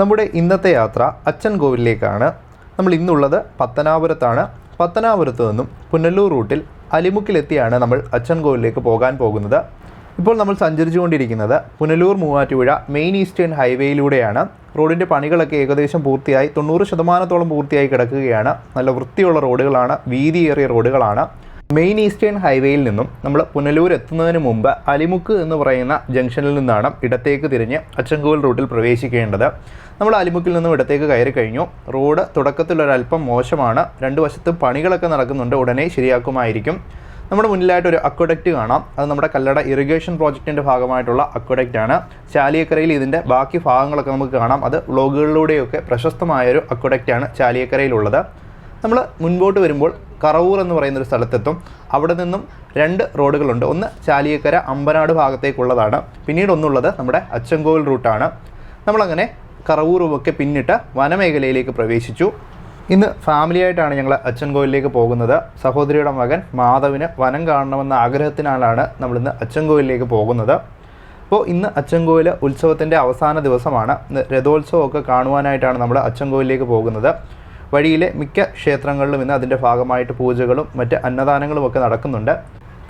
നമ്മുടെ ഇന്നത്തെ യാത്ര അച്ഛൻ കോവിലിലേക്കാണ്. നമ്മൾ ഇന്നുള്ളത് പത്തനാപുരത്താണ്. പത്തനാപുരത്ത് നിന്നും പുനല്ലൂർ റൂട്ടിൽ അലിമുക്കിലെത്തിയാണ് നമ്മൾ അച്ഛൻ കോവിലിലേക്ക് പോകാൻ പോകുന്നത്. ഇപ്പോൾ നമ്മൾ സഞ്ചരിച്ചുകൊണ്ടിരിക്കുന്നത് പുനലൂർ മൂവാറ്റുപുഴ മെയിൻ ഈസ്റ്റേൺ ഹൈവേയിലൂടെയാണ്. റോഡിന്റെ പണികളൊക്കെ ഏകദേശം പൂർത്തിയായി. തൊണ്ണൂറ് ശതമാനത്തോളം പൂർത്തിയായി കിടക്കുകയാണ്. നല്ല വൃത്തിയുള്ള റോഡുകളാണ്. വീതിയേറിയ റോഡുകളാണ്. മെയിൻ ഈസ്റ്റേൺ ഹൈവേയിൽ നിന്നും നമ്മൾ പുനലൂർ എത്തുന്നതിന് മുമ്പ് അലിമുക്ക് എന്ന് പറയുന്ന ജംഗ്ഷനിൽ നിന്നാണ് ഇടത്തേക്ക് തിരിഞ്ഞ് അച്ചൻകോവിൽ റൂട്ടിൽ പ്രവേശിക്കേണ്ടത്. നമ്മൾ അലിമുക്കിൽ നിന്നും ഇടത്തേക്ക് കയറി കഴിഞ്ഞു. റോഡ് തുടക്കത്തിൽ ഒരല്പം മോശമാണ്. രണ്ട് വശത്തും പണികളൊക്കെ നടക്കുന്നുണ്ട്. ഉടനെ ശരിയാക്കുമായിരിക്കും. നമ്മുടെ മുന്നിലായിട്ട് ഒരു അക്വഡക്റ്റ് കാണാം. അത് നമ്മുടെ കല്ലട ഇറിഗേഷൻ പ്രോജക്റ്റിന്റെ ഭാഗമായിട്ടുള്ള അക്വഡക്റ്റ് ആണ്. ചാലിയക്കരയിൽ ഇതിന്റെ ബാക്കി ഭാഗങ്ങളൊക്കെ നമുക്ക് കാണാം. അത് വ്ളോഗുകളിലൂടെയൊക്കെ പ്രശസ്തമായൊരു അക്വഡക്റ്റ് ആണ് ചാലിയക്കരയിലുള്ളത്. നമ്മൾ മുൻപോട്ട് വരുമ്പോൾ കറവൂർ എന്ന് പറയുന്ന ഒരു സ്ഥലത്തെത്തും. അവിടെ നിന്നും രണ്ട് റോഡുകളുണ്ട്. ഒന്ന് ചാലിയക്കര അമ്പനാട് ഭാഗത്തേക്കുള്ളതാണ്. പിന്നീട് ഒന്നുള്ളത് നമ്മുടെ അച്ചൻകോവിൽ റൂട്ടാണ്. നമ്മളങ്ങനെ കറവൂറുമൊക്കെ പിന്നിട്ട് വനമേഖലയിലേക്ക് പ്രവേശിച്ചു. ഇന്ന് ഫാമിലിയായിട്ടാണ് ഞങ്ങൾ അച്ചൻകോവിലേക്ക് പോകുന്നത്. സഹോദരിയുടെ മകൻ മാധവിന് വനം കാണണമെന്ന ആഗ്രഹത്തിനാലാണ് നമ്മളിന്ന് അച്ചൻകോവിലേക്ക് പോകുന്നത്. അപ്പോൾ ഇന്ന് അച്ചൻകോവിൽ ഉത്സവത്തിന്റെ അവസാന ദിവസമാണ്. രഥോത്സവമൊക്കെ കാണുവാനായിട്ടാണ് നമ്മൾ അച്ചൻകോവിലേക്ക് പോകുന്നത്. വഴിയിലെ മിക്ക ക്ഷേത്രങ്ങളിലും ഇന്ന് അതിന്റെ ഭാഗമായിട്ട് പൂജകളും മറ്റ് അന്നദാനങ്ങളും ഒക്കെ നടക്കുന്നുണ്ട്.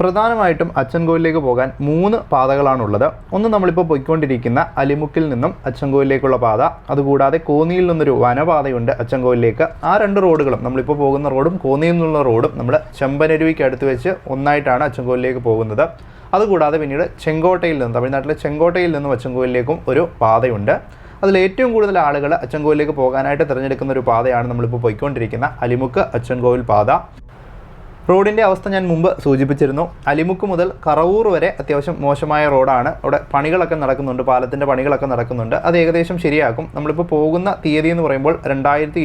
പ്രധാനമായിട്ടും അച്ചൻകോയിലേക്ക് പോകാൻ മൂന്ന് പാതകളാണുള്ളത്. ഒന്ന് നമ്മളിപ്പോൾ പോയിക്കൊണ്ടിരിക്കുന്ന അലിമുക്കിൽ നിന്നും അച്ചൻകോയിലേക്കുള്ള പാത അതുകൂടാതെ കോന്നിയിൽ നിന്നൊരു വനപാതയുണ്ട് അച്ചൻകോവിലേക്ക്. ആ രണ്ട് റോഡുകളും നമ്മളിപ്പോൾ പോകുന്ന റോഡും കോന്നിയിൽ നിന്നുള്ള റോഡും നമ്മൾ ചെമ്പനരുവിക്ക് അടുത്ത് വെച്ച് ഒന്നായിട്ടാണ് അച്ചൻകോയിലേക്ക് പോകുന്നത്. അതുകൂടാതെ പിന്നീട് ചെങ്കോട്ടയിൽ നിന്ന് തമിഴ്നാട്ടിലെ ചെങ്കോട്ടയിൽ നിന്നും അച്ചൻകോവിലേക്കും ഒരു പാതയുണ്ട്. അതിൽ ഏറ്റവും കൂടുതൽ ആളുകൾ അച്ചൻകോവിലേക്ക് പോകാനായിട്ട് തിരഞ്ഞെടുക്കുന്ന ഒരു പാതയാണ് നമ്മളിപ്പോൾ പോയിക്കൊണ്ടിരിക്കുന്ന അലിമുക്ക് അച്ചൻകോവിൽ പാത. റോഡിന്റെ അവസ്ഥ ഞാൻ മുമ്പ് സൂചിപ്പിച്ചിരുന്നു. അലിമുക്ക് മുതൽ കറവൂർ വരെ അത്യാവശ്യം മോശമായ റോഡാണ്. അവിടെ പണികളൊക്കെ നടക്കുന്നുണ്ട്. പാലത്തിന്റെ പണികളൊക്കെ നടക്കുന്നുണ്ട്. അത് ഏകദേശം ശരിയാക്കും. നമ്മളിപ്പോൾ പോകുന്ന തീയതി എന്ന് പറയുമ്പോൾ രണ്ടായിരത്തി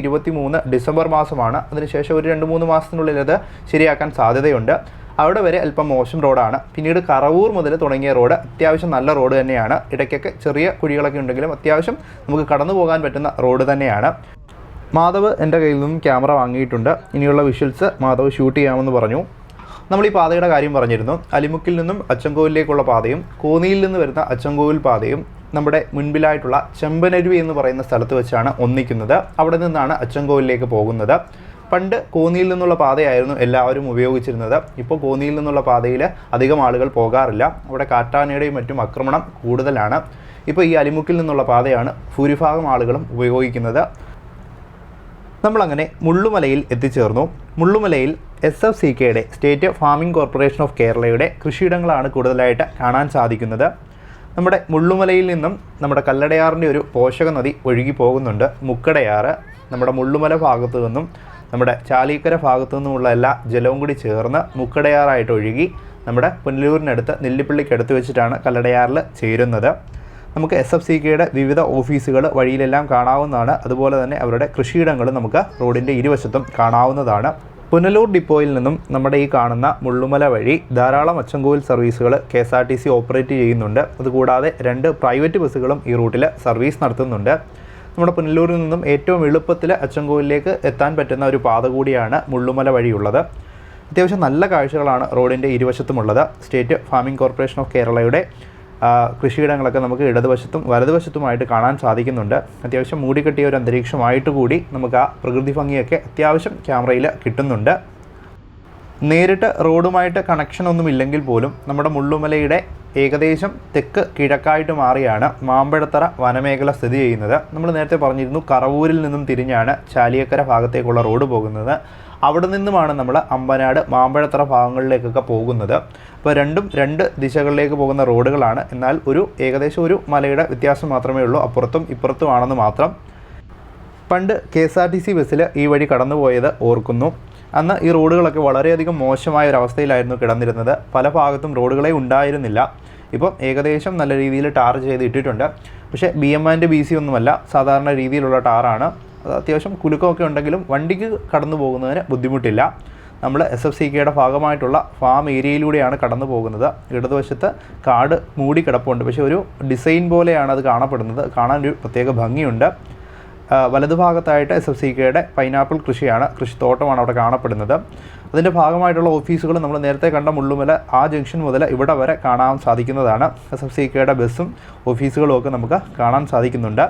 ഡിസംബർ മാസമാണ്. അതിനുശേഷം ഒരു രണ്ട് മൂന്ന് മാസത്തിനുള്ളിൽ അത് ശരിയാക്കാൻ സാധ്യതയുണ്ട്. അവിടെ വരെ അല്പം മോശം റോഡാണ്. പിന്നീട് കറവൂർ മുതൽ തുടങ്ങിയ റോഡ് അത്യാവശ്യം നല്ല റോഡ് തന്നെയാണ്. ഇടയ്ക്കൊക്കെ ചെറിയ കുഴികളൊക്കെ ഉണ്ടെങ്കിലും അത്യാവശ്യം നമുക്ക് കടന്നു പോകാൻ പറ്റുന്ന റോഡ് തന്നെയാണ്. മാധവ് എന്റെ കയ്യിൽ നിന്നും ക്യാമറ വാങ്ങിയിട്ടുണ്ട്. ഇനിയുള്ള വിഷ്വൽസ് മാധവ് ഷൂട്ട് ചെയ്യാമെന്ന് പറഞ്ഞു. നമ്മൾ ഈ പാതയുടെ കാര്യം പറഞ്ഞിരുന്നു. അലിമുക്കിൽ നിന്നും അച്ചങ്കോവിലേക്കുള്ള പാതയും കോന്നിയിൽ നിന്ന് വരുന്ന അച്ചങ്കോവിൽ പാതയും നമ്മുടെ മുൻപിലായിട്ടുള്ള ചെമ്പനരുവി എന്ന് പറയുന്ന സ്ഥലത്ത് വെച്ചാണ് ഒന്നിക്കുന്നത്. അവിടെ നിന്നാണ് അച്ചങ്കോവിലേക്ക് പോകുന്നത്. പണ്ട് കോന്നിയിൽ നിന്നുള്ള പാതയായിരുന്നു എല്ലാവരും ഉപയോഗിച്ചിരുന്നത്. ഇപ്പോൾ കോന്നിയിൽ നിന്നുള്ള പാതയിൽ അധികം ആളുകൾ പോകാറില്ല. അവിടെ കാട്ടാനയുടെയും മറ്റും ആക്രമണം കൂടുതലാണ്. ഇപ്പോൾ ഈ അലിമുക്കിൽ നിന്നുള്ള പാതയാണ് ഭൂരിഭാഗം ആളുകളും ഉപയോഗിക്കുന്നത്. നമ്മളങ്ങനെ മുള്ളുമലയിൽ എത്തിച്ചേർന്നു. മുള്ളുമലയിൽ എസ് എഫ് സി കെയുടെ സ്റ്റേറ്റ് ഫാമിംഗ് കോർപ്പറേഷൻ ഓഫ് കേരളയുടെ കൃഷിയിടങ്ങളാണ് കൂടുതലായിട്ട് കാണാൻ സാധിക്കുന്നത്. നമ്മുടെ മുള്ളുമലയിൽ നിന്നും നമ്മുടെ കല്ലടയാറിന്റെ ഒരു പോഷക നദി ഒഴുകി പോകുന്നുണ്ട്. മുക്കടയാറ് നമ്മുടെ മുള്ളുമല ഭാഗത്തു നിന്നും നമ്മുടെ ചാലീക്കര ഭാഗത്തു നിന്നുമുള്ള എല്ലാ ജലവും കൂടി ചേർന്ന് മുക്കടയാറായിട്ട് ഒഴുകി നമ്മുടെ പുനലൂരിനടുത്ത് നെല്ലിപ്പള്ളിക്കടുത്ത് വെച്ചിട്ടാണ് കല്ലടയാറിൽ ചേരുന്നത്. നമുക്ക് എസ് എഫ് സി കെയുടെ വിവിധ ഓഫീസുകൾ വഴിയിലെല്ലാം കാണാവുന്നതാണ്. അതുപോലെ തന്നെ അവരുടെ കൃഷിയിടങ്ങൾ നമുക്ക് റോഡിന്റെ ഇരുവശത്തും കാണാവുന്നതാണ്. പുനലൂർ ഡിപ്പോയിൽ നിന്നും നമ്മുടെ ഈ കാണുന്ന മുള്ളുമല വഴി ധാരാളം അച്ചൻകോവിൽ സർവീസുകൾ K S R T C operate ചെയ്യുന്നുണ്ട്. അതുകൂടാതെ രണ്ട് പ്രൈവറ്റ് ബസ്സുകളും ഈ റൂട്ടിൽ സർവീസ് നടത്തുന്നുണ്ട്. നമ്മുടെ പുനലൂരിൽ നിന്നും ഏറ്റവും എളുപ്പത്തിൽ അച്ചൻകോവിലേക്ക് എത്താൻ പറ്റുന്ന ഒരു പാത കൂടിയാണ് മുള്ളുമല വഴിയുള്ളത്. അത്യാവശ്യം നല്ല കാഴ്ചകളാണ് റോഡിന്റെ ഇരുവശത്തുമുള്ളത്. സ്റ്റേറ്റ് ഫാമിംഗ് കോർപ്പറേഷൻ ഓഫ് കേരളയുടെ കൃഷിയിടങ്ങളൊക്കെ നമുക്ക് ഇടതുവശത്തും വലതുവശത്തുമായിട്ട് കാണാൻ സാധിക്കുന്നുണ്ട്. അത്യാവശ്യം മൂടിക്കെട്ടിയ ഒരു അന്തരീക്ഷമായിട്ട് കൂടി നമുക്ക് ആ പ്രകൃതി ഭംഗിയൊക്കെ അത്യാവശ്യം ക്യാമറയിൽ കിട്ടുന്നുണ്ട്. നേരിട്ട് റോഡുമായിട്ട് കണക്ഷൻ ഒന്നും ഇല്ലെങ്കിൽ പോലും നമ്മുടെ മുള്ളുമലയുടെ ഏകദേശം തെക്ക് കിഴക്കായിട്ട് മാറിയാണ് മാമ്പഴത്തറ വനമേഖല സ്ഥിതി ചെയ്യുന്നത്. നമ്മൾ നേരത്തെ പറഞ്ഞിരുന്നു കറവൂരിൽ നിന്നും തിരിഞ്ഞാണ് ചാലിയക്കര ഭാഗത്തേക്കുള്ള റോഡ് പോകുന്നത്. അവിടെ നിന്നുമാണ് നമ്മൾ അമ്പനാട് മാമ്പഴത്തറ ഭാഗങ്ങളിലേക്കൊക്കെ പോകുന്നത്. അപ്പോൾ രണ്ടും രണ്ട് ദിശകളിലേക്ക് പോകുന്ന റോഡുകളാണ്. എന്നാൽ ഒരു ഏകദേശം ഒരു മലയുടെ വ്യത്യാസം മാത്രമേ ഉള്ളൂ. അപ്പുറത്തും ഇപ്പുറത്തുമാണെന്ന് മാത്രം. പണ്ട് K S R T C ബസ്സിൽ ഈ വഴി കടന്നുപോയത് ഓർക്കുന്നു. അന്ന് ഈ റോഡുകളൊക്കെ വളരെയധികം മോശമായ ഒരു അവസ്ഥയിലായിരുന്നു കിടന്നിരുന്നത്. പല ഭാഗത്തും റോഡുകളെ ഉണ്ടായിരുന്നില്ല. ഇപ്പം ഏകദേശം നല്ല രീതിയിൽ ടാർ ചെയ്ത് ഇട്ടിട്ടുണ്ട് പക്ഷേ B M and B C ഒന്നുമല്ല സാധാരണ രീതിയിലുള്ള ടാറാണ്. അത് അത്യാവശ്യം കുലുക്കമൊക്കെ ഉണ്ടെങ്കിലും വണ്ടിക്ക് കടന്നു പോകുന്നതിന് ബുദ്ധിമുട്ടില്ല. നമ്മൾ എസ് എഫ് സി കെയുടെ ഭാഗമായിട്ടുള്ള ഫാം ഏരിയയിലൂടെയാണ് കടന്നു പോകുന്നത്. ഇടതുവശത്ത് കാട് മൂടി കിടപ്പുണ്ട് പക്ഷേ ഒരു ഡിസൈൻ പോലെയാണ് അത് കാണപ്പെടുന്നത്. കാണാൻ ഒരു പ്രത്യേക ഭംഗിയുണ്ട്. വലതുഭാഗത്തായിട്ട് എസ് എഫ് സി കെയുടെ പൈനാപ്പിൾ കൃഷിയാണ് കൃഷിത്തോട്ടമാണ് അവിടെ കാണപ്പെടുന്നത്. അതിന്റെ ഭാഗമായിട്ടുള്ള ഓഫീസുകൾ നമ്മൾ നേരത്തെ കണ്ട മുള്ളുമല ആ ജംഗ്ഷൻ മുതൽ ഇവിടെ വരെ കാണാൻ സാധിക്കുന്നതാണ്. എസ് എഫ് സി കെയുടെ ബസ്സും ഓഫീസുകളും ഒക്കെ നമുക്ക് കാണാൻ സാധിക്കുന്നുണ്ട്.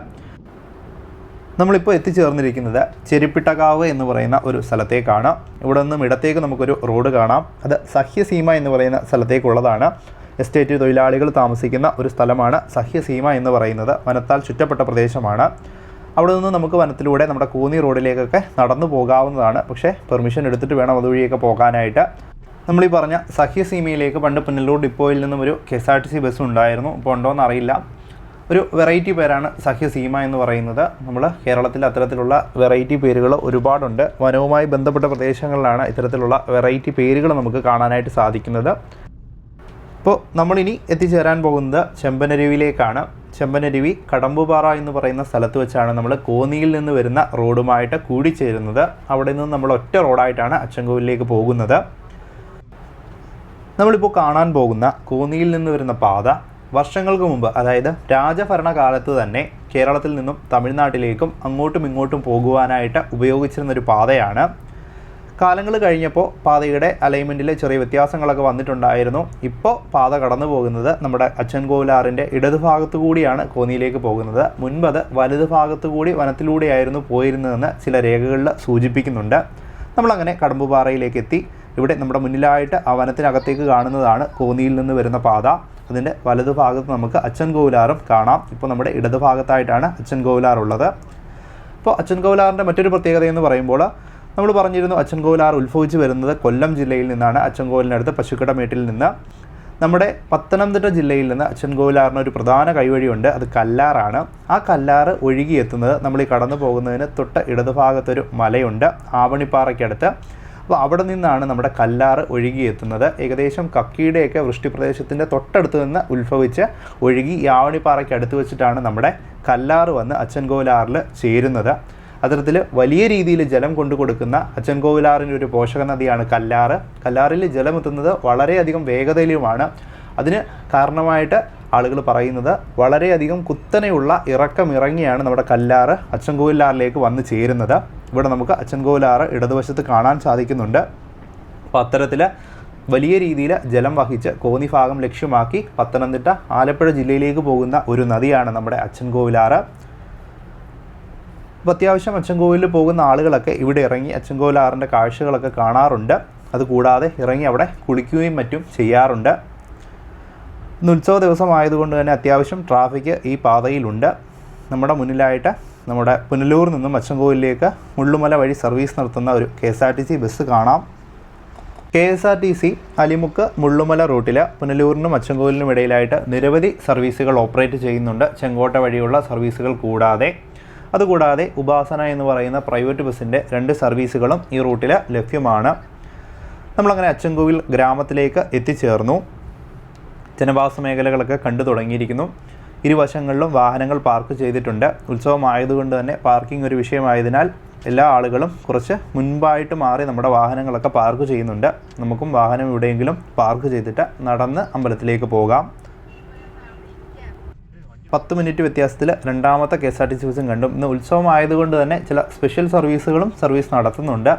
നമ്മളിപ്പോൾ എത്തിച്ചേർന്നിരിക്കുന്നത് ചെരിപ്പിട്ടകാവ് എന്ന് പറയുന്ന ഒരു സ്ഥലത്തേക്കാണ്. ഇവിടെ നിന്നും ഇടത്തേക്ക് നമുക്കൊരു റോഡ് കാണാം. അത് സഹ്യസീമ എന്ന് പറയുന്ന സ്ഥലത്തേക്കുള്ളതാണ്. എസ്റ്റേറ്റ് തൊഴിലാളികൾ താമസിക്കുന്ന ഒരു സ്ഥലമാണ് സഹ്യസീമ എന്ന് പറയുന്നത്. വനത്താൽ ചുറ്റപ്പെട്ട പ്രദേശമാണ്. അവിടെ നിന്ന് നമുക്ക് വനത്തിലൂടെ നമ്മുടെ കൂന്നി റോഡിലേക്കൊക്കെ നടന്നു പോകാവുന്നതാണ്. പക്ഷേ പെർമിഷൻ എടുത്തിട്ട് വേണം അതുവഴിയൊക്കെ പോകാനായിട്ട്. നമ്മൾ ഈ പറഞ്ഞ സഹ്യസീമയിലേക്ക് പണ്ട് പുനലൂർ ഡിപ്പോയിൽ നിന്നും ഒരു K S R T C bus ഉണ്ടായിരുന്നു. ഇപ്പോൾ ഉണ്ടോ എന്നറിയില്ല. ഒരു വെറൈറ്റി പേരാണ് സഹ്യ സീമ എന്ന് പറയുന്നത്. നമ്മൾ കേരളത്തിൽ അത്തരത്തിലുള്ള വെറൈറ്റി പേരുകൾ ഒരുപാടുണ്ട്. വനവുമായി ബന്ധപ്പെട്ട പ്രദേശങ്ങളിലാണ് ഇത്തരത്തിലുള്ള വെറൈറ്റി പേരുകൾ നമുക്ക് കാണാനായിട്ട് സാധിക്കുന്നത്. ഇപ്പോൾ നമ്മളിനി എത്തിച്ചേരാൻ പോകുന്നത് ചെമ്പനരുവിയിലേക്കാണ് ചെമ്പനരുവി കടമ്പുപാറ എന്ന് പറയുന്ന സ്ഥലത്ത് വെച്ചാണ് നമ്മൾ കോന്നിയിൽ നിന്ന് വരുന്ന റോഡുമായിട്ട് കൂടിച്ചേരുന്നത്. അവിടെ നിന്ന് നമ്മൾ ഒറ്റ റോഡായിട്ടാണ് അച്ചൻകോവിലേക്ക് പോകുന്നത്. നമ്മളിപ്പോൾ കാണാൻ പോകുന്ന കോന്നിയിൽ നിന്ന് വരുന്ന പാത വർഷങ്ങൾക്ക് മുമ്പ് അതായത് രാജഭരണകാലത്ത് തന്നെ കേരളത്തിൽ നിന്നും തമിഴ്നാട്ടിലേക്കും അങ്ങോട്ടും ഇങ്ങോട്ടും പോകുവാനായിട്ട് ഉപയോഗിച്ചിരുന്നൊരു പാതയാണ്. കാലങ്ങൾ കഴിഞ്ഞപ്പോൾ പാതയുടെ അലൈൻമെന്റിൽ ചെറിയ വ്യത്യാസങ്ങളൊക്കെ വന്നിട്ടുണ്ടായിരുന്നു. ഇപ്പോൾ പാത കടന്നു പോകുന്നത് നമ്മുടെ അച്ഛൻ കോവിലാറിന്റെ ഇടതുഭാഗത്തു കൂടിയാണ് കോന്നിയിലേക്ക് പോകുന്നത്. മുൻപത് വലതു ഭാഗത്തു കൂടി വനത്തിലൂടെയായിരുന്നു പോയിരുന്നതെന്ന് ചില രേഖകളിൽ സൂചിപ്പിക്കുന്നുണ്ട്. നമ്മളങ്ങനെ കടമ്പുപാറയിലേക്ക് എത്തി. ഇവിടെ നമ്മുടെ മുന്നിലായിട്ട് ആ വനത്തിനകത്തേക്ക് കാണുന്നതാണ് കോന്നിയിൽ നിന്ന് വരുന്ന പാത. അതിന്റെ വലതുഭാഗത്ത് നമുക്ക് അച്ഛൻ കോവിലാറും കാണാം. ഇപ്പോൾ നമ്മുടെ ഇടതുഭാഗത്തായിട്ടാണ് അച്ഛൻ കോവിലാറുള്ളത് അപ്പോൾ അച്ഛൻ കോവിലാറിന്റെ മറ്റൊരു പ്രത്യേകത എന്ന് പറയുമ്പോൾ നമ്മൾ പറഞ്ഞിരുന്നു അച്ചൻകോവിലാർ ഉത്ഭവിച്ച് വരുന്നത് കൊല്ലം ജില്ലയിൽ നിന്നാണ്. അച്ചൻകോവിലിനടുത്ത് പശുക്കടമേട്ടിൽ നിന്ന്. നമ്മുടെ പത്തനംതിട്ട ജില്ലയിൽ നിന്ന് അച്ചൻകോവിലാറിന് ഒരു പ്രധാന കൈവഴിയുണ്ട്. അത് കല്ലാറാണ്. ആ കല്ലാറ് ഒഴുകിയെത്തുന്നത് നമ്മൾ ഈ കടന്നു പോകുന്നതിന് തൊട്ട് ഇടതുഭാഗത്തൊരു മലയുണ്ട് ആവണിപ്പാറയ്ക്കടുത്ത്. അപ്പോൾ അവിടെ നിന്നാണ് നമ്മുടെ കല്ലാറ് ഒഴുകിയെത്തുന്നത്. ഏകദേശം കക്കിയുടെയൊക്കെ വൃഷ്ടിപ്രദേശത്തിന്റെ തൊട്ടടുത്ത് നിന്ന് ഉത്ഭവിച്ച് ഒഴുകി ഈ ആവണിപ്പാറയ്ക്ക് അടുത്ത് വെച്ചിട്ടാണ് നമ്മുടെ കല്ലാറ് വന്ന് അച്ചൻകോവിലാറിൽ ചേരുന്നത്. അത്തരത്തിൽ വലിയ രീതിയിൽ ജലം കൊണ്ടു കൊടുക്കുന്ന അച്ചൻകോവിലാറിന്റെ ഒരു പോഷക നദിയാണ് കല്ലാറ്. കല്ലാറിൽ ജലം എത്തുന്നത് വളരെയധികം വേഗതയിലുമാണ്. അതിന് കാരണമായിട്ട് ആളുകൾ പറയുന്നത് വളരെയധികം കുത്തനെയുള്ള ഇറക്കം ഇറങ്ങിയാണ് നമ്മുടെ കല്ലാറ് അച്ചൻകോവിലാറിലേക്ക് വന്ന് ചേരുന്നത്. ഇവിടെ നമുക്ക് അച്ചൻകോവിലാറ് ഇടതുവശത്ത് കാണാൻ സാധിക്കുന്നുണ്ട്. അപ്പോൾ അത്തരത്തിൽ വലിയ രീതിയിൽ ജലം വഹിച്ച് കോന്നി ഭാഗം ലക്ഷ്യമാക്കി പത്തനംതിട്ട ആലപ്പുഴ ജില്ലയിലേക്ക് പോകുന്ന ഒരു നദിയാണ് നമ്മുടെ അച്ചൻകോവിലാറ്. അപ്പോൾ അത്യാവശ്യം അച്ചൻകോവിലിൽ പോകുന്ന ആളുകളൊക്കെ ഇവിടെ ഇറങ്ങി അച്ചൻകോവിലാറിന്റെ കാഴ്ചകളൊക്കെ കാണാറുണ്ട്. അതുകൂടാതെ ഇറങ്ങി അവിടെ കുളിക്കുകയും മറ്റും ചെയ്യാറുണ്ട്. ഉത്സവ ദിവസമായതുകൊണ്ട് തന്നെ അത്യാവശ്യം ട്രാഫിക് ഈ പാതയിലുണ്ട്. നമ്മുടെ മുന്നിലായിട്ട് നമ്മുടെ പുനലൂർ നിന്നും അച്ചൻകോവിലേക്ക് മുള്ളുമല വഴി സർവീസ് നടത്തുന്ന ഒരു K S R T C bus കാണാം. K S R T C Alimukku Mullumala റൂട്ടിൽ പുനലൂരിനും അച്ചൻകോവിലിനും ഇടയിലായിട്ട് നിരവധി സർവീസുകൾ ഓപ്പറേറ്റ് ചെയ്യുന്നുണ്ട്. ചെങ്കോട്ട വഴിയുള്ള സർവീസുകൾ കൂടാതെ. അതുകൂടാതെ ഉപാസന എന്ന് പറയുന്ന പ്രൈവറ്റ് ബസ്സിന്റെ രണ്ട് സർവീസുകളും ഈ റൂട്ടിൽ ലഭ്യമാണ്. നമ്മളങ്ങനെ അച്ചൻകോവിൽ ഗ്രാമത്തിലേക്ക് എത്തിച്ചേർന്നു. ജനവാസ മേഖലകളൊക്കെ കണ്ടു തുടങ്ങിയിരിക്കുന്നു. ഇരുവശങ്ങളിലും വാഹനങ്ങൾ പാർക്ക് ചെയ്തിട്ടുണ്ട്. ഉത്സവമായതുകൊണ്ട് തന്നെ പാർക്കിംഗ് ഒരു വിഷയമായതിനാൽ എല്ലാ ആളുകളും കുറച്ച് മുൻപായിട്ട് മാറി നമ്മുടെ വാഹനങ്ങളൊക്കെ പാർക്ക് ചെയ്യുന്നുണ്ട്. നമുക്കും വാഹനം എവിടെയെങ്കിലും പാർക്ക് ചെയ്തിട്ട് നടന്ന് അമ്പലത്തിലേക്ക് പോകാം. പത്ത് മിനിറ്റ് വ്യത്യാസത്തിൽ രണ്ടാമത്തെ K S R T C ബസ്സും കണ്ടു. ഇന്ന് ഉത്സവമായതുകൊണ്ട് തന്നെ ചില സ്പെഷ്യൽ സർവീസുകളും സർവീസ് നടത്തുന്നുണ്ട്.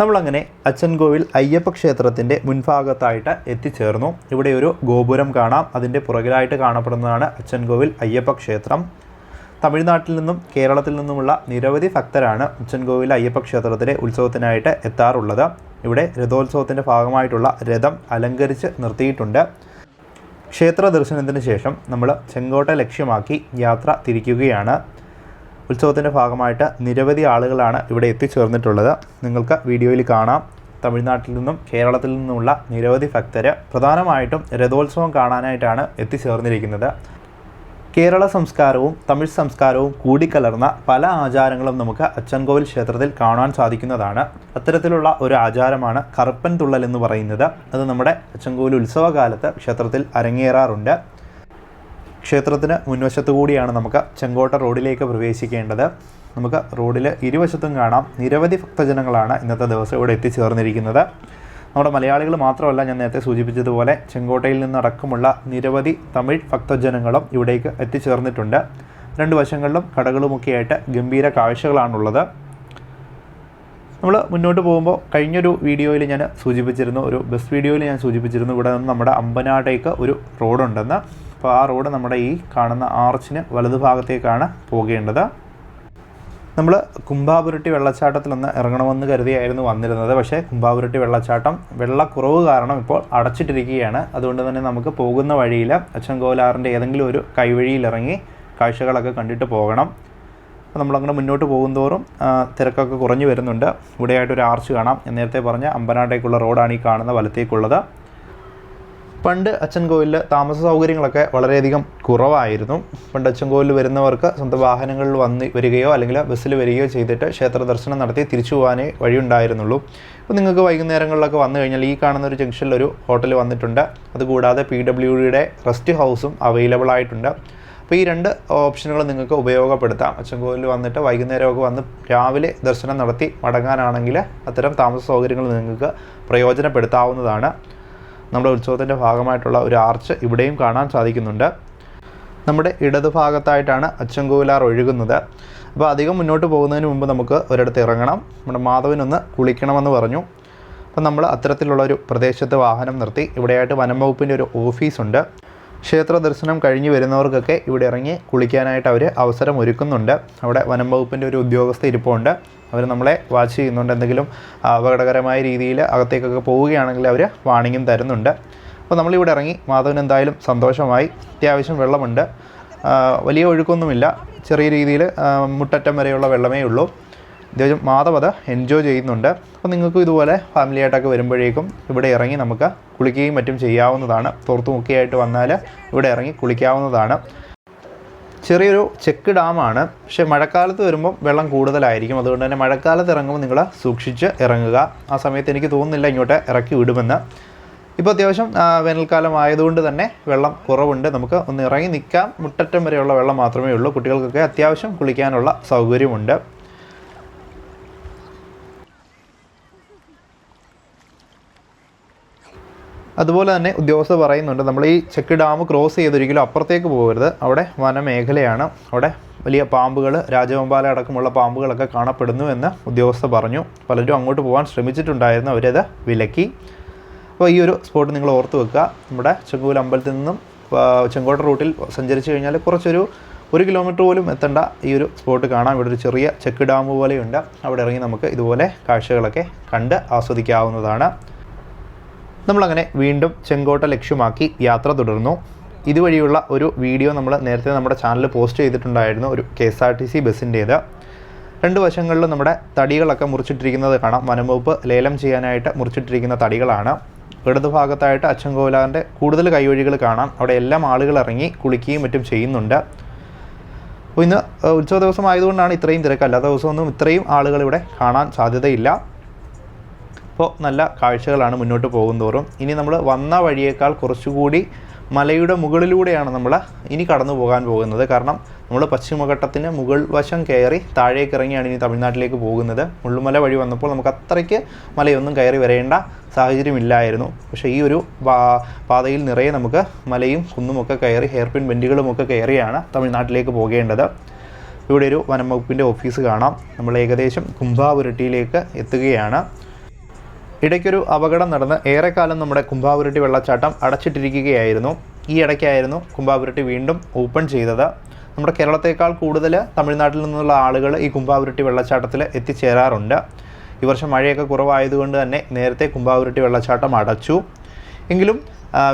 നമ്മളങ്ങനെ അച്ചൻകോവിൽ അയ്യപ്പ ക്ഷേത്രത്തിന്റെ മുൻഭാഗത്തായിട്ട് എത്തിച്ചേർന്നു. ഇവിടെ ഒരു ഗോപുരം കാണാം. അതിന്റെ പുറകിലായിട്ട് കാണപ്പെടുന്നതാണ് അച്ചൻകോവിൽ അയ്യപ്പ ക്ഷേത്രം. തമിഴ്നാട്ടിൽ നിന്നും കേരളത്തിൽ നിന്നുമുള്ള നിരവധി ഭക്തരാണ് അച്ചൻകോവിൽ അയ്യപ്പ ക്ഷേത്രത്തിലെ ഉത്സവത്തിനായിട്ട് എത്താറുള്ളത്. ഇവിടെ രഥോത്സവത്തിന്റെ ഭാഗമായിട്ടുള്ള രഥം അലങ്കരിച്ച് നിർത്തിയിട്ടുണ്ട്. ക്ഷേത്ര ദർശനത്തിന് ശേഷം നമ്മൾ ചെങ്കോട്ട ലക്ഷ്യമാക്കി യാത്ര തിരിക്കുകയാണ്. ഉത്സവത്തിന്റെ ഭാഗമായിട്ട് നിരവധി ആളുകളാണ് ഇവിടെ എത്തിച്ചേർന്നിട്ടുള്ളത്. നിങ്ങൾക്ക് വീഡിയോയിൽ കാണാം. തമിഴ്നാട്ടിൽ നിന്നും കേരളത്തിൽ നിന്നുമുള്ള നിരവധി ഭക്തർ പ്രധാനമായിട്ടും രഥോത്സവം കാണാനായിട്ടാണ് എത്തിച്ചേർന്നിരിക്കുന്നത്. കേരള സംസ്കാരവും തമിഴ് സംസ്കാരവും കൂടിക്കലർന്ന പല ആചാരങ്ങളും നമുക്ക് അച്ചൻകോവിൽ ക്ഷേത്രത്തിൽ കാണാൻ സാധിക്കുന്നതാണ്. അത്തരത്തിലുള്ള ഒരു ആചാരമാണ് കറുപ്പൻ തുള്ളൽ എന്ന് പറയുന്നത്. അത് നമ്മുടെ അച്ചൻകോവിൽ ഉത്സവകാലത്ത് ക്ഷേത്രത്തിൽ അരങ്ങേറാറുണ്ട്. ക്ഷേത്രത്തിന് മുൻവശത്തു കൂടിയാണ് നമുക്ക് ചെങ്കോട്ട റോഡിലേക്ക് പ്രവേശിക്കേണ്ടത്. നമുക്ക് റോഡിൽ ഇരുവശത്തും കാണാം. നിരവധി ഭക്തജനങ്ങളാണ് ഇന്നത്തെ ദിവസം ഇവിടെ എത്തിച്ചേർന്നിരിക്കുന്നത്. നമ്മുടെ മലയാളികൾ മാത്രമല്ല ഞാൻ നേരത്തെ സൂചിപ്പിച്ചതുപോലെ ചെങ്കോട്ടയിൽ നിന്നടക്കമുള്ള നിരവധി തമിഴ് ഭക്തജനങ്ങളും ഇവിടേക്ക് എത്തിച്ചേർന്നിട്ടുണ്ട്. രണ്ട് വശങ്ങളിലും കടകളുമൊക്കെയായിട്ട് ഗംഭീര കാഴ്ചകളാണുള്ളത്. നമ്മൾ മുന്നോട്ട് പോകുമ്പോൾ കഴിഞ്ഞൊരു വീഡിയോയിൽ ഞാൻ സൂചിപ്പിച്ചിരുന്നു ഒരു ബസ് വീഡിയോയിൽ ഞാൻ സൂചിപ്പിച്ചിരുന്നു ഇവിടെ നിന്ന് നമ്മുടെ അമ്പനാട്ടേക്ക് ഒരു റോഡുണ്ടെന്ന്. അപ്പോൾ ആ റോഡ് നമ്മുടെ ഈ കാണുന്ന ആർച്ചിന് വലതുഭാഗത്തേക്കാണ് പോകേണ്ടത്. നമ്മൾ കുംഭാപുരട്ടി വെള്ളച്ചാട്ടത്തിലൊന്ന് ഇറങ്ങണമെന്ന് കരുതിയായിരുന്നു വന്നിരുന്നത്. പക്ഷേ കുംഭാപുരട്ടി വെള്ളച്ചാട്ടം വെള്ളക്കുറവ് കാരണം ഇപ്പോൾ അടച്ചിട്ടിരിക്കുകയാണ്. അതുകൊണ്ട് തന്നെ നമുക്ക് പോകുന്ന വഴിയിൽ അച്ചൻകോലാറിന്റെ ഏതെങ്കിലും ഒരു കൈവഴിയിൽ ഇറങ്ങി കാഴ്ചകളൊക്കെ കണ്ടിട്ട് പോകണം. അപ്പോൾ നമ്മളങ്ങനെ മുന്നോട്ട് പോകുന്തോറും തിരക്കൊക്കെ കുറഞ്ഞു വരുന്നുണ്ട്. ഇവിടെയായിട്ടൊരു ആർച്ച് കാണാം. നേരത്തെ പറഞ്ഞ അമ്പനാട്ടേക്കുള്ള റോഡാണ് ഈ കാണുന്ന വലത്തേക്കുള്ളത്. പണ്ട് അച്ചൻകോവിലിൽ താമസ സൗകര്യങ്ങളൊക്കെ വളരെയധികം കുറവായിരുന്നു. പണ്ട് അച്ചൻകോവിലിൽ വരുന്നവർക്ക് സ്വന്തം വാഹനങ്ങളിൽ വന്ന് വരികയോ അല്ലെങ്കിൽ ബസ്സിൽ വരികയോ ചെയ്തിട്ട് ക്ഷേത്ര ദർശനം നടത്തി തിരിച്ചു പോകാനേ വഴിയുണ്ടായിരുന്നുള്ളൂ. അപ്പോൾ നിങ്ങൾക്ക് വൈകുന്നേരങ്ങളിലൊക്കെ വന്നു കഴിഞ്ഞാൽ ഈ കാണുന്ന ഒരു ജംഗ്ഷനിൽ ഒരു ഹോട്ടൽ വന്നിട്ടുണ്ട്. അതുകൂടാതെ പി ഡബ്ല്യു ഡിയുടെ റെസ്റ്റ് ഹൗസും അവൈലബിൾ ആയിട്ടുണ്ട്. അപ്പോൾ ഈ രണ്ട് ഓപ്ഷനുകൾ നിങ്ങൾക്ക് ഉപയോഗപ്പെടുത്താം. അച്ചൻകോവിലിൽ വന്നിട്ട് വൈകുന്നേരമൊക്കെ വന്ന് രാവിലെ ദർശനം നടത്തി മടങ്ങാനാണെങ്കിൽ അത്തരം താമസ സൗകര്യങ്ങൾ നിങ്ങൾക്ക് പ്രയോജനപ്പെടുത്താവുന്നതാണ്. നമ്മുടെ ഉത്സവത്തിന്റെ ഭാഗമായിട്ടുള്ള ഒരു ആർച്ച് ഇവിടെയും കാണാൻ സാധിക്കുന്നുണ്ട്. നമ്മുടെ ഇടത് ഭാഗത്തായിട്ടാണ് അച്ചൻകോവിലാർ ഒഴുകുന്നത്. അപ്പോൾ അധികം മുന്നോട്ട് പോകുന്നതിന് മുമ്പ് നമുക്ക് ഒരിടത്ത് ഇറങ്ങണം. നമ്മുടെ മാധവനൊന്ന് കുളിക്കണമെന്ന് പറഞ്ഞു. അപ്പം നമ്മൾ അത്തരത്തിലുള്ള ഒരു പ്രദേശത്ത് വാഹനം നിർത്തി. ഇവിടെയായിട്ട് വനം വകുപ്പിന്റെ ഒരു ഓഫീസുണ്ട്. ക്ഷേത്ര ദർശനം കഴിഞ്ഞ് വരുന്നവർക്കൊക്കെ ഇവിടെ ഇറങ്ങി കുളിക്കാനായിട്ട് അവർ അവസരം ഒരുക്കുന്നുണ്ട്. അവിടെ വനം വകുപ്പിന്റെ ഒരു ഉദ്യോഗസ്ഥ ഇരിപ്പുണ്ട്. അവർ നമ്മളെ വാച്ച് ചെയ്യുന്നുണ്ട്. എന്തെങ്കിലും അപകടകരമായ രീതിയിൽ അകത്തേക്കൊക്കെ പോവുകയാണെങ്കിൽ അവർ വാണിങ്ങും തരുന്നുണ്ട്. അപ്പോൾ നമ്മളിവിടെ ഇറങ്ങി. മാധവൻ എന്തായാലും സന്തോഷമായി. അത്യാവശ്യം വെള്ളമുണ്ട്. വലിയ ഒഴുക്കൊന്നുമില്ല. ചെറിയ രീതിയിൽ മുട്ടറ്റം വരെയുള്ള വെള്ളമേ ഉള്ളൂ. അത്യാവശ്യം മാധവ് അത് എൻജോയ് ചെയ്യുന്നുണ്ട്. അപ്പോൾ നിങ്ങൾക്കും ഇതുപോലെ ഫാമിലി ആയിട്ടൊക്കെ വരുമ്പോഴേക്കും ഇവിടെ ഇറങ്ങി നമുക്ക് കുളിക്കുകയും മറ്റും ചെയ്യാവുന്നതാണ്. തോർത്തു മുക്കിയായിട്ട് വന്നാൽ ഇവിടെ ഇറങ്ങി കുളിക്കാവുന്നതാണ്. ചെറിയൊരു ചെക്ക് ഡാമാണ്. പക്ഷേ മഴക്കാലത്ത് വരുമ്പോൾ വെള്ളം കൂടുതലായിരിക്കും. അതുകൊണ്ട് തന്നെ മഴക്കാലത്ത് ഇറങ്ങുമ്പോൾ നിങ്ങൾ സൂക്ഷിച്ച് ഇറങ്ങുക. ആ സമയത്ത് എനിക്ക് തോന്നുന്നില്ല ഇങ്ങോട്ട് ഇറക്കി വിടുമെന്ന്. ഇപ്പോൾ അത്യാവശ്യം വേനൽക്കാലം ആയതുകൊണ്ട് തന്നെ വെള്ളം കുറവുണ്ട്. നമുക്ക് ഒന്ന് ഇറങ്ങി നിൽക്കാം. മുട്ടറ്റം വരെയുള്ള വെള്ളം മാത്രമേ ഉള്ളൂ. കുട്ടികൾക്കൊക്കെ അത്യാവശ്യം കുളിക്കാനുള്ള സൗകര്യമുണ്ട്. അതുപോലെ തന്നെ ഉദ്യോഗസ്ഥർ പറയുന്നുണ്ട് നമ്മൾ ഈ ചെക്ക് ഡാം ക്രോസ് ചെയ്തൊരിക്കലും അപ്പുറത്തേക്ക് പോകരുത്. അവിടെ വനമേഖലയാണ്. അവിടെ വലിയ പാമ്പുകൾ രാജവമ്പാല അടക്കമുള്ള പാമ്പുകളൊക്കെ കാണപ്പെടുന്നു എന്ന് ഉദ്യോഗസ്ഥർ പറഞ്ഞു. പലരും അങ്ങോട്ട് പോകാൻ ശ്രമിച്ചിട്ടുണ്ടായിരുന്നു. അവരത് വിലക്കി. അപ്പോൾ ഈ ഒരു സ്പോട്ട് നിങ്ങൾ ഓർത്ത് വെക്കുക. നമ്മുടെ ചെങ്കൂൽ അമ്പലത്തിൽ നിന്നും ചെങ്കോട്ട റൂട്ടിൽ സഞ്ചരിച്ചു കഴിഞ്ഞാൽ കുറച്ചൊരു ഒരു കിലോമീറ്റർ പോലും എത്തേണ്ട ഈ ഒരു സ്പോട്ട് കാണാം. ഇവിടെ ഒരു ചെറിയ ചെക്ക് ഡാം പോലെയുണ്ട്. അവിടെ ഇറങ്ങി നമുക്ക് ഇതുപോലെ കാഴ്ചകളൊക്കെ കണ്ട് ആസ്വദിക്കാവുന്നതാണ്. നമ്മളങ്ങനെ വീണ്ടും ചെങ്കോട്ട ലക്ഷ്യമാക്കി യാത്ര തുടർന്നു. ഇതുവഴിയുള്ള ഒരു വീഡിയോ നമ്മൾ നേരത്തെ നമ്മുടെ ചാനലിൽ പോസ്റ്റ് ചെയ്തിട്ടുണ്ടായിരുന്നു ഒരു K S R T C ബസ്സിന്റേത് രണ്ട് വശങ്ങളിലും നമ്മുടെ തടികളൊക്കെ മുറിച്ചിട്ടിരിക്കുന്നത് കാണാം. വനംവകുപ്പ് ലേലം ചെയ്യാനായിട്ട് മുറിച്ചിട്ടിരിക്കുന്ന തടികളാണ്. ഇടതുഭാഗത്തായിട്ട് ഭാഗത്തായിട്ട് അച്ചൻകോലാറിന്റെ കൂടുതൽ കൈവഴികൾ കാണാം. അവിടെ എല്ലാം ആളുകൾ ഇറങ്ങി കുളിക്കുകയും മറ്റും ചെയ്യുന്നുണ്ട്. ഇന്ന് ഉത്സവ ദിവസം ആയതുകൊണ്ടാണ് ഇത്രയും തിരക്ക്. അല്ലാത്ത ദിവസമൊന്നും ഇത്രയും ആളുകൾ ഇവിടെ കാണാൻ സാധ്യതയില്ല. അപ്പോൾ നല്ല കാഴ്ചകളാണ് മുന്നോട്ട് പോകുന്തോറും. ഇനി നമ്മൾ വന്ന വഴിയേക്കാൾ കുറച്ചുകൂടി മലയുടെ മുകളിലൂടെയാണ് നമ്മൾ ഇനി കടന്നു പോകാൻ പോകുന്നത്. കാരണം നമ്മൾ പശ്ചിമഘട്ടത്തിന് മുകൾ വശം കയറി താഴേക്ക് ഇറങ്ങിയാണ് ഇനി തമിഴ്നാട്ടിലേക്ക് പോകുന്നത്. മുള്ളുമല വഴി വന്നപ്പോൾ നമുക്ക് അത്രയ്ക്ക് മലയൊന്നും കയറി വരേണ്ട സാഹചര്യമില്ലായിരുന്നു. പക്ഷേ ഈ ഒരു പാതയിൽ നിറയെ നമുക്ക് മലയും കുന്നുമൊക്കെ കയറി ഹെയർപിൻ ബെൻഡുകളുമൊക്കെ കയറിയാണ് തമിഴ്നാട്ടിലേക്ക് പോകേണ്ടത്. ഇവിടെ ഒരു വനം വകുപ്പിന്റെ ഓഫീസ് കാണാം. നമ്മൾ ഏകദേശം കുംഭാപുരട്ടിയിലേക്ക് എത്തുകയാണ്. ഇടയ്ക്കൊരു അപകടം നടന്ന് ഏറെക്കാലം നമ്മുടെ കുംഭാപുരട്ടി വെള്ളച്ചാട്ടം അടച്ചിട്ടിരിക്കുകയായിരുന്നു. ഈ ഇടയ്ക്കായിരുന്നു കുംഭാപുരട്ടി വീണ്ടും ഓപ്പൺ ചെയ്തത്. നമ്മുടെ കേരളത്തേക്കാൾ കൂടുതൽ തമിഴ്നാട്ടിൽ നിന്നുള്ള ആളുകൾ ഈ കുംഭാപുരട്ടി വെള്ളച്ചാട്ടത്തിൽ എത്തിച്ചേരാറുണ്ട്. ഈ വർഷം മഴയൊക്കെ കുറവായതുകൊണ്ട് തന്നെ നേരത്തെ കുംഭാപുരട്ടി വെള്ളച്ചാട്ടം അടച്ചു. എങ്കിലും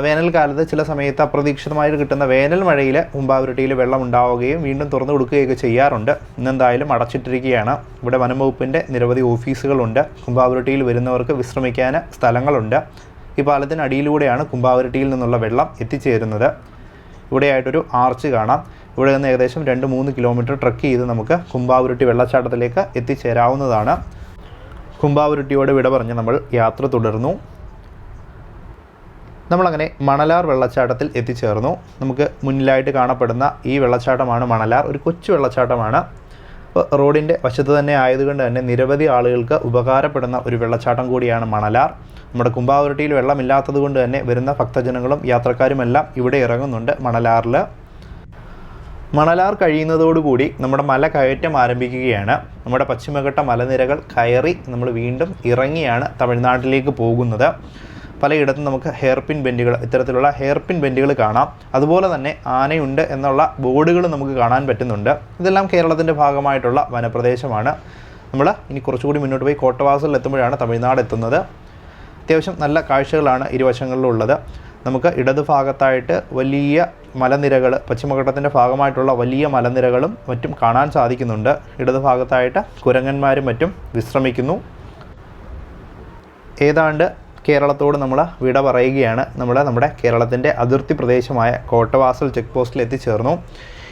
വേനൽക്കാലത്ത് ചില സമയത്ത് അപ്രതീക്ഷിതമായിട്ട് കിട്ടുന്ന വേനൽ മഴയിൽ കുംഭാപുരട്ടിയിൽ വെള്ളം ഉണ്ടാവുകയും വീണ്ടും തുറന്നു കൊടുക്കുകയൊക്കെ ചെയ്യാറുണ്ട്. ഇന്നെന്തായാലും അടച്ചിട്ടിരിക്കുകയാണ്. ഇവിടെ വനം വകുപ്പിന്റെ നിരവധി ഓഫീസുകളുണ്ട്. കുമ്പാവുരുട്ടിയിൽ വരുന്നവർക്ക് വിശ്രമിക്കാൻ സ്ഥലങ്ങളുണ്ട്. ഈ പാലത്തിന് അടിയിലൂടെയാണ് കുംഭാപുരട്ടിയിൽ നിന്നുള്ള വെള്ളം എത്തിച്ചേരുന്നത്. ഇവിടെയായിട്ടൊരു ആർച്ച് കാണാം. ഇവിടെ നിന്ന് ഏകദേശം രണ്ട് മൂന്ന് കിലോമീറ്റർ ട്രക്ക് ചെയ്ത് നമുക്ക് കുമ്പാവുരുട്ടി വെള്ളച്ചാട്ടത്തിലേക്ക് എത്തിച്ചേരാവുന്നതാണ്. കുമ്പാവുരുട്ടിയോട് വിട പറഞ്ഞ് നമ്മൾ യാത്ര തുടർന്നു. നമ്മളങ്ങനെ മണലാർ വെള്ളച്ചാട്ടത്തിൽ എത്തിച്ചേർന്നു. നമുക്ക് മുന്നിലായിട്ട് കാണപ്പെടുന്ന ഈ വെള്ളച്ചാട്ടമാണ് മണലാർ. ഒരു കൊച്ചു വെള്ളച്ചാട്ടമാണ്. അപ്പോൾ റോഡിന്റെ വശത്ത് തന്നെ ആയതുകൊണ്ട് തന്നെ നിരവധി ആളുകൾക്ക് ഉപകാരപ്പെടുന്ന ഒരു വെള്ളച്ചാട്ടം കൂടിയാണ് മണലാർ. നമ്മുടെ കുംഭാപുരട്ടിയിൽ വെള്ളമില്ലാത്തത് കൊണ്ട് തന്നെ വരുന്ന ഭക്തജനങ്ങളും യാത്രക്കാരുമെല്ലാം ഇവിടെ ഇറങ്ങുന്നുണ്ട് മണലാറിൽ മണലാർ കഴിയുന്നതോടുകൂടി നമ്മുടെ മല കയറ്റം ആരംഭിക്കുകയാണ്. നമ്മുടെ പശ്ചിമഘട്ട മലനിരകൾ കയറി നമ്മൾ വീണ്ടും ഇറങ്ങിയാണ് തമിഴ്നാട്ടിലേക്ക് പോകുന്നത്. പലയിടത്തും നമുക്ക് ഹെയർ പിൻ ബെൻഡുകൾ ഇത്തരത്തിലുള്ള ഹെയർ പിൻ ബെൻഡുകൾ കാണാം. അതുപോലെ തന്നെ ആനയുണ്ട് എന്നുള്ള ബോർഡുകൾ നമുക്ക് കാണാൻ പറ്റുന്നുണ്ട്. ഇതെല്ലാം കേരളത്തിന്റെ ഭാഗമായിട്ടുള്ള വനപ്രദേശമാണ്. നമ്മൾ ഇനി കുറച്ചുകൂടി മുന്നോട്ട് പോയി കോട്ടവാസലിൽ എത്തുമ്പോഴാണ് തമിഴ്നാട് എത്തുന്നത്. അത്യാവശ്യം നല്ല കാഴ്ചകളാണ് ഇരുവശങ്ങളിലും ഉള്ളത് നമുക്ക് ഇടതുഭാഗത്തായിട്ട് വലിയ മലനിരകൾ പശ്ചിമഘട്ടത്തിന്റെ ഭാഗമായിട്ടുള്ള വലിയ മലനിരകളും മറ്റും കാണാൻ സാധിക്കുന്നുണ്ട്. ഇടതുഭാഗത്തായിട്ട് കുരങ്ങന്മാരും മറ്റും വിശ്രമിക്കുന്നു. ഏതാണ്ട് കേരളത്തോട് നമ്മൾ വിട പറയുകയാണ്. നമ്മൾ നമ്മുടെ കേരളത്തിന്റെ അതിർത്തി പ്രദേശമായ കോട്ടവാസൽ ചെക്ക് പോസ്റ്റിൽ എത്തിച്ചേർന്നു.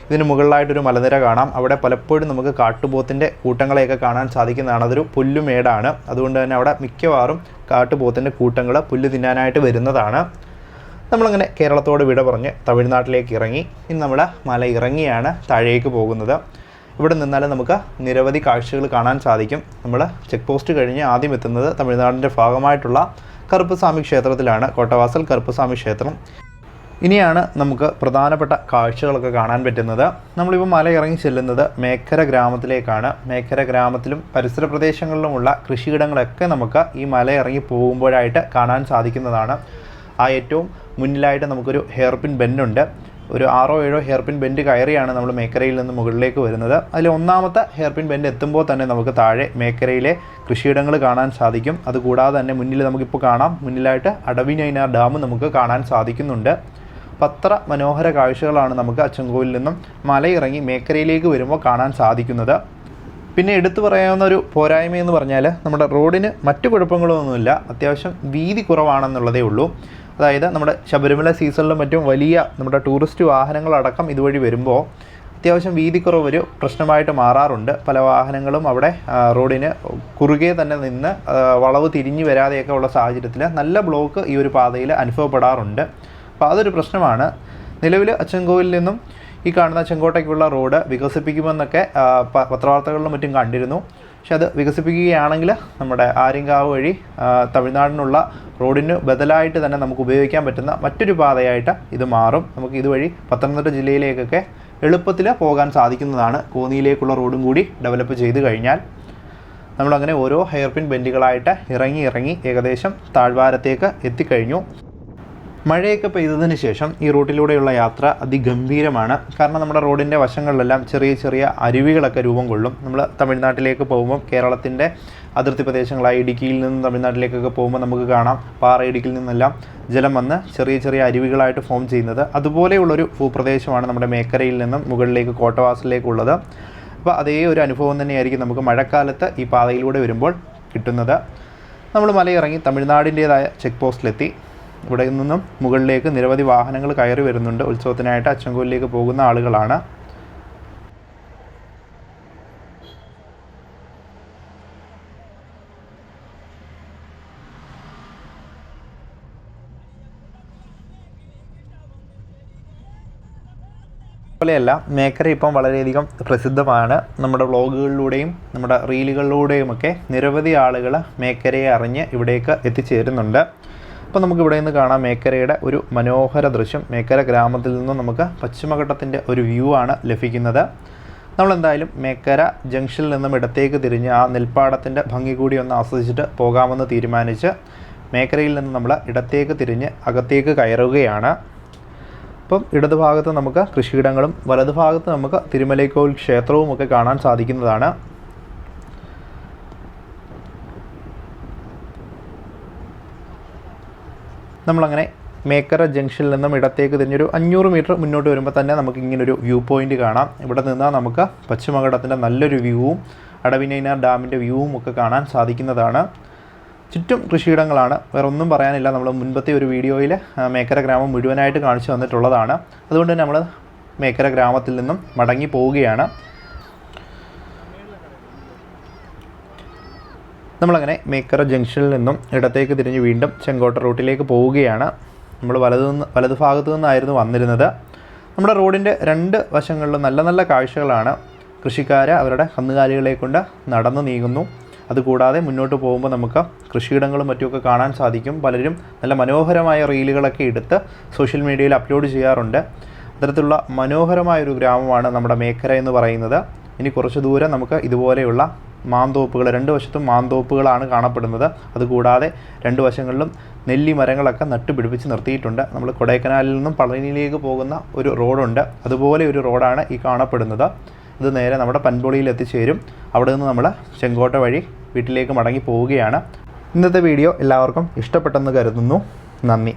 ഇതിന് മുകളിലായിട്ടൊരു മലനിര കാണാം. അവിടെ പലപ്പോഴും നമുക്ക് കാട്ടുപോത്തിന്റെ കൂട്ടങ്ങളെയൊക്കെ കാണാൻ സാധിക്കുന്നതാണ്. അതൊരു പുല്ലുമേടാണ്. അതുകൊണ്ട് തന്നെ അവിടെ മിക്കവാറും കാട്ടുപോത്തിന്റെ കൂട്ടങ്ങൾ പുല്ല് തിന്നാനായിട്ട് വരുന്നതാണ്. നമ്മളങ്ങനെ കേരളത്തോട് വിട പറഞ്ഞ് തമിഴ്നാട്ടിലേക്ക് ഇറങ്ങി. ഇനി നമ്മൾ മല ഇറങ്ങിയാണ് താഴേക്ക് പോകുന്നത്. ഇവിടെ നിന്നാൽ നമുക്ക് നിരവധി കാഴ്ചകൾ കാണാൻ സാധിക്കും. നമ്മൾ ചെക്ക് പോസ്റ്റ് കഴിഞ്ഞ് ആദ്യം എത്തുന്നത് തമിഴ്നാടിന്റെ ഭാഗമായിട്ടുള്ള കറുപ്പസ്വാമി ക്ഷേത്രത്തിലാണ് കോട്ടവാസൽ കറുപ്പസ്വാമി ക്ഷേത്രം. ഇനിയാണ് നമുക്ക് പ്രധാനപ്പെട്ട കാഴ്ചകളൊക്കെ കാണാൻ പറ്റുന്നത്. നമ്മളിപ്പോൾ മലയിറങ്ങി ചെല്ലുന്നത് മേക്കര ഗ്രാമത്തിലേക്കാണ്. മേക്കര ഗ്രാമത്തിലും പരിസര പ്രദേശങ്ങളിലുമുള്ള കൃഷിയിടങ്ങളൊക്കെ നമുക്ക് ഈ മലയിറങ്ങി പോകുമ്പോഴായിട്ട് കാണാൻ സാധിക്കുന്നതാണ്. ആ ഏറ്റവും മുന്നിലായിട്ട് നമുക്കൊരു ഹെയർപിൻ ബെന്നുണ്ട്. ഒരു ആറോ ഏഴോ ഹെയർപിൻ ബെൻഡ് കയറിയാണ് നമ്മൾ മേക്കരയിൽ നിന്ന് മുകളിലേക്ക് വരുന്നത്. അതിൽ ഒന്നാമത്തെ ഹെയർപിൻ ബെൻഡ് എത്തുമ്പോൾ തന്നെ നമുക്ക് താഴെ മേക്കരയിലെ കൃഷിയിടങ്ങൾ കാണാൻ സാധിക്കും. അതുകൂടാതെ തന്നെ മുന്നിൽ നമുക്കിപ്പോൾ കാണാം. മുന്നിലായിട്ട് അടവിനൈനാർ ഡാം നമുക്ക് കാണാൻ സാധിക്കുന്നുണ്ട്. പത്ര മനോഹര കാഴ്ചകളാണ് നമുക്ക് അച്ചൻകോവിൽ നിന്നും മലയിറങ്ങി മേക്കരയിലേക്ക് വരുമ്പോൾ കാണാൻ സാധിക്കുന്നത്. പിന്നെ എടുത്തു പറയാവുന്ന ഒരു പോരായ്മ എന്ന് പറഞ്ഞാൽ നമ്മുടെ റോഡിന് മറ്റു കുഴപ്പങ്ങളൊന്നുമില്ല. അത്യാവശ്യം വീതി കുറവാണെന്നുള്ളതേ ഉള്ളൂ. അതായത് നമ്മുടെ ശബരിമല സീസണിലും മറ്റും വലിയ നമ്മുടെ ടൂറിസ്റ്റ് വാഹനങ്ങളടക്കം ഇതുവഴി വരുമ്പോൾ അത്യാവശ്യം വീതിക്കുറവ് ഒരു പ്രശ്നമായിട്ട് മാറാറുണ്ട്. പല വാഹനങ്ങളും അവിടെ റോഡിന് കുറുകെ തന്നെ നിന്ന് വളവ് തിരിഞ്ഞു വരാതെയൊക്കെ ഉള്ള സാഹചര്യത്തിൽ നല്ല ബ്ലോക്ക് ഈ ഒരു പാതയിൽ അനുഭവപ്പെടാറുണ്ട്. അപ്പോൾ അതൊരു പ്രശ്നമാണ്. നിലവിൽ അച്ചൻകോവിലിൽ നിന്നും ഈ കാണുന്ന ചെങ്കോട്ടയ്ക്കുള്ള റോഡ് വികസിപ്പിക്കുമെന്നൊക്കെ പത്രവാർത്തകളിലും മറ്റും കണ്ടിരുന്നു. പക്ഷെ അത് വികസിപ്പിക്കുകയാണെങ്കിൽ നമ്മുടെ ആര്യങ്കാവ് വഴി തമിഴ്നാടിനുള്ള റോഡിന് ബദലായിട്ട് തന്നെ നമുക്ക് ഉപയോഗിക്കാൻ പറ്റുന്ന മറ്റൊരു പാതയായിട്ട് ഇത് മാറും. നമുക്ക് ഇതുവഴി പത്തനംതിട്ട ജില്ലയിലേക്കൊക്കെ എളുപ്പത്തിൽ പോകാൻ സാധിക്കുന്നതാണ് കോന്നിയിലേക്കുള്ള റോഡും കൂടി ഡെവലപ്പ് ചെയ്ത് കഴിഞ്ഞാൽ. നമ്മളങ്ങനെ ഓരോ ഹെയർപിൻ ബെൻഡുകളായിട്ട് ഇറങ്ങി ഇറങ്ങി ഏകദേശം താഴ്വാരത്തേക്ക് എത്തിക്കഴിഞ്ഞു. മഴയൊക്കെ പെയ്തതിന് ശേഷം ഈ റൂട്ടിലൂടെയുള്ള യാത്ര അതിഗംഭീരമാണ്. കാരണം നമ്മുടെ റോഡിന്റെ വശങ്ങളിലെല്ലാം ചെറിയ ചെറിയ അരുവികളൊക്കെ രൂപം കൊള്ളും. നമ്മൾ തമിഴ്നാട്ടിലേക്ക് പോകുമ്പോൾ കേരളത്തിന്റെ അതിർത്തി പ്രദേശങ്ങളായ ഇടുക്കിയിൽ നിന്നും തമിഴ്നാട്ടിലേക്കൊക്കെ പോകുമ്പോൾ നമുക്ക് കാണാം. പാറ ഇടുക്കിയിൽ നിന്നെല്ലാം ജലം വന്ന് ചെറിയ ചെറിയ അരുവികളായിട്ട് ഫോം ചെയ്യുന്നത്. അതുപോലെയുള്ളൊരു ഭൂപ്രദേശമാണ് നമ്മുടെ മേക്കരയിൽ നിന്നും മുകളിലേക്ക് കോട്ടവാസിലേക്കുള്ളത്. അപ്പോൾ അതേ ഒരു അനുഭവം തന്നെയായിരിക്കും നമുക്ക് മഴക്കാലത്ത് ഈ പാതയിലൂടെ വരുമ്പോൾ കിട്ടുന്നത്. നമ്മൾ മലയിറങ്ങി തമിഴ്നാടിന്റേതായ ചെക്ക് പോസ്റ്റിലെത്തി. ഇവിടെ നിന്നും മുകളിലേക്ക് നിരവധി വാഹനങ്ങൾ കയറി വരുന്നുണ്ട്. ഉത്സവത്തിനായിട്ട് അച്ചൻകോലിലേക്ക് പോകുന്ന ആളുകളാണ്. പോലെയല്ല മേക്കറി ഇപ്പം വളരെയധികം പ്രസിദ്ധമാണ്. നമ്മുടെ വ്ളോഗുകളിലൂടെയും നമ്മുടെ റീലുകളിലൂടെയുമൊക്കെ നിരവധി ആളുകൾ മേക്കരയെ അറിഞ്ഞ് ഇവിടേക്ക് എത്തിച്ചേരുന്നുണ്ട്. അപ്പോൾ നമുക്ക് ഇവിടെ നിന്ന് കാണാം മേക്കരയുടെ ഒരു മനോഹര ദൃശ്യം. മേക്കര ഗ്രാമത്തിൽ നിന്നും നമുക്ക് പശ്ചിമഘട്ടത്തിന്റെ ഒരു വ്യൂ ആണ് ലഭിക്കുന്നത്. നമ്മളെന്തായാലും മേക്കര ജംഗ്ഷനിൽ നിന്നും ഇടത്തേക്ക് തിരിഞ്ഞ് ആ നെൽപ്പാടത്തിന്റെ ഭംഗി കൂടി ഒന്ന് ആസ്വദിച്ചിട്ട് പോകാമെന്ന് തീരുമാനിച്ച് മേക്കരയിൽ നിന്ന് നമ്മൾ ഇടത്തേക്ക് തിരിഞ്ഞ് അകത്തേക്ക് കയറുകയാണ്. അപ്പം ഇടതുഭാഗത്ത് നമുക്ക് കൃഷിയിടങ്ങളും വലതുഭാഗത്ത് നമുക്ക് തിരുമലൈക്കോവിൽ ക്ഷേത്രവും ഒക്കെ കാണാൻ സാധിക്കുന്നതാണ്. നമ്മളങ്ങനെ മേക്കര ജംഗ്ഷനിൽ നിന്നും ഇടത്തേക്ക് തിരിഞ്ഞൊരു അഞ്ഞൂറ് മീറ്റർ മുന്നോട്ട് വരുമ്പോൾ തന്നെ നമുക്ക് ഇങ്ങനൊരു വ്യൂ പോയിന്റ് കാണാം. ഇവിടെ നിന്നാൽ നമുക്ക് പശ്ചിമഘട്ടത്തിന്റെ നല്ലൊരു വ്യൂവും അടവിനൈനാർ ഡാമിന്റെ വ്യൂവും ഒക്കെ കാണാൻ സാധിക്കുന്നതാണ്. ചുറ്റും കൃഷിയിടങ്ങളാണ്. വേറെ ഒന്നും പറയാനില്ല. നമ്മൾ മുൻപത്തെ ഒരു വീഡിയോയിൽ മേക്കര ഗ്രാമം മുഴുവനായിട്ട് കാണിച്ചു തന്നിട്ടുള്ളതാണ്. അതുകൊണ്ട് തന്നെ നമ്മൾ മേക്കര ഗ്രാമത്തിൽ നിന്നും മടങ്ങി പോവുകയാണ്. നമ്മളങ്ങനെ മേക്കര ജംഗ്ഷനിൽ നിന്നും ഇടത്തേക്ക് തിരിഞ്ഞ് വീണ്ടും ചെങ്കോട്ട റൂട്ടിലേക്ക് പോവുകയാണ്. നമ്മൾ വലതു നിന്ന് വലതു ഭാഗത്തു നിന്നായിരുന്നു വന്നിരുന്നത്. നമ്മുടെ റോഡിന്റെ രണ്ട് വശങ്ങളിലും നല്ല നല്ല കാഴ്ചകളാണ്. കൃഷിക്കാർ അവരുടെ കന്നുകാലികളെ കൊണ്ട് നടന്നു നീങ്ങുന്നു. അതുകൂടാതെ മുന്നോട്ട് പോകുമ്പോൾ നമുക്ക് കൃഷിയിടങ്ങളും മറ്റുമൊക്കെ കാണാൻ സാധിക്കും. പലരും നല്ല മനോഹരമായ റീലുകളൊക്കെ എടുത്ത് സോഷ്യൽ മീഡിയയിൽ അപ്ലോഡ് ചെയ്യാറുണ്ട്. അത്തരത്തിലുള്ള മനോഹരമായൊരു ഗ്രാമമാണ് നമ്മുടെ മേക്കര എന്ന് പറയുന്നത്. ഇനി കുറച്ച് ദൂരം നമുക്ക് ഇതുപോലെയുള്ള മാന്തോപ്പുകൾ രണ്ട് വശത്തും മാന്തോപ്പുകളാണ് കാണപ്പെടുന്നത്. അതുകൂടാതെ രണ്ട് വശങ്ങളിലും നെല്ലി മരങ്ങളൊക്കെ നട്ടുപിടിപ്പിച്ച് നിർത്തിയിട്ടുണ്ട്. നമ്മൾ കൊടൈക്കനാലിൽ നിന്നും പളനിയിലേക്ക് പോകുന്ന ഒരു റോഡുണ്ട്. അതുപോലെ ഒരു റോഡാണ് ഈ കാണപ്പെടുന്നത്. ഇത് നേരെ നമ്മുടെ പൻപൊളിയിൽ എത്തിച്ചേരും. അവിടെ നിന്ന് നമ്മൾ ചെങ്കോട്ട വഴി വീട്ടിലേക്ക് മടങ്ങി പോവുകയാണ്. ഇന്നത്തെ വീഡിയോ എല്ലാവർക്കും ഇഷ്ടപ്പെട്ടെന്ന് കരുതുന്നു. നന്ദി.